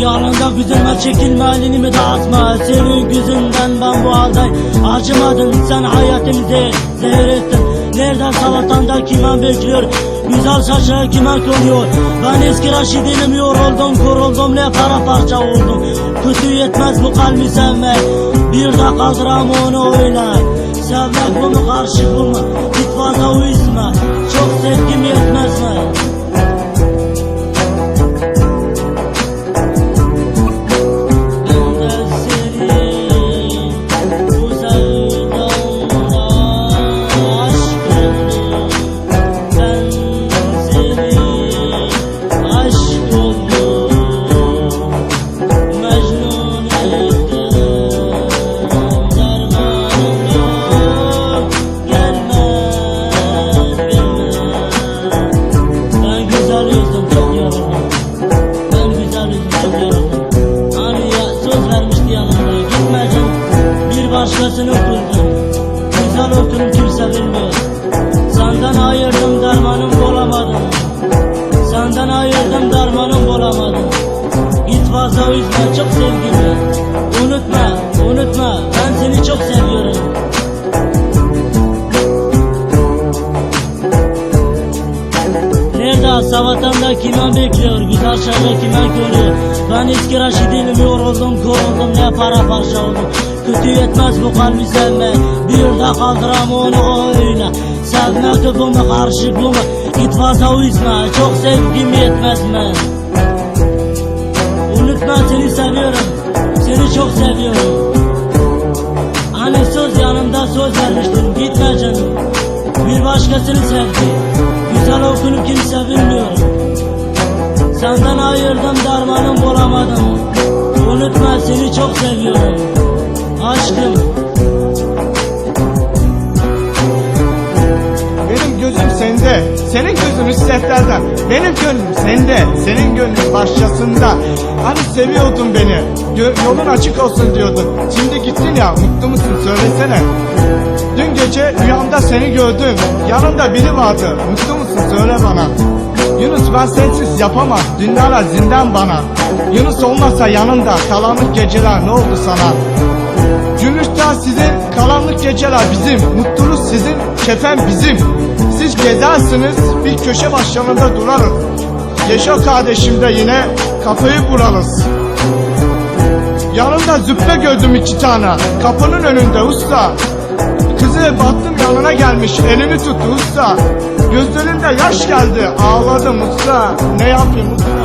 Yanında güzülme çekilme elini dağıtma. Senin yüzünden ben bu halde acımadım. Sen hayatımızı zehir ettin. Nereden salatanda kime bekliyor? Güzel saçlar kime konuyor Ben eski Raşid'inim yoruldum Kuruldum. Ne para parça oldum. Kötü yetmez bu kalbi sevmek. Bir de kaldıram onu öyle. Sevmek bu mu karşı bu başkasını kurdum Güzel okurum kimse bilmiyor Senden ayırdım dermanım bulamadım Senden ayırdım dermanım bulamadım Git fazla üzme çok sevgimi Unutma unutma ben seni çok seviyorum. Nerede savatanda kime bekliyor? Güzel şarkı kime görüyor Ben eski Raşid'inim yoruldum koruldum Ne para parça oldum Kötü yetmez bu kalbi sevme. Bir de kaldıram onu öyle Sevmek bu mu karşı bu mu Git fazla uyutma Çok sevgim yetmez mi Unutma seni seviyorum. Seni çok seviyorum. Hani söz yanımda söz vermiştin. Gitme canım. Bir başkasını sevdi Güzel okunup kimse bilmiyor. Senden ayırdım dermanım bulamadım. Unutma seni çok seviyorum Aşkım Benim gözüm sende, senin gözün üstlerden. Benim gönlüm sende, senin gönlün başkasında. Hani seviyordun beni, yolun açık olsun diyordun. Şimdi gittin ya, mutlu musun söylesene. Dün gece rüyamda seni gördüm, yanımda biri vardı. Mutlu musun söyle bana. Yunus ben sensiz yapamam, dünyara zindan bana. Yunus olmasa yanında, kalanlık geceler ne oldu sana? Gümüşler sizin, karanlık geceler bizim, mutluluk sizin, kefen bizim. Siz gezersiniz, bir köşe başlarında durarız. Yaşa kardeşim de yine kafayı vurarız. Yanımda züppe gördüm iki tane, kapının önünde usta. Kızı baktım yanına gelmiş, elini tuttu usta. Gözlerimde yaş geldi, ağladım usta. Ne yapayım usta,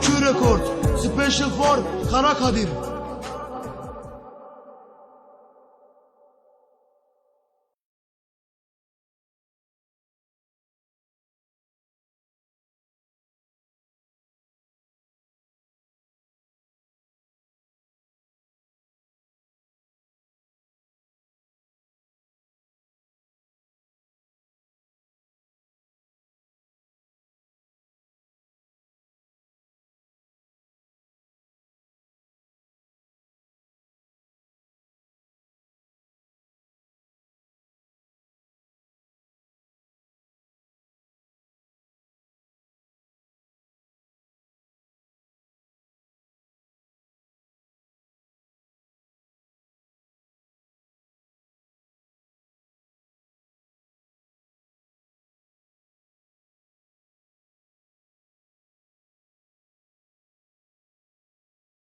Q Record. Special for Kara Kadir.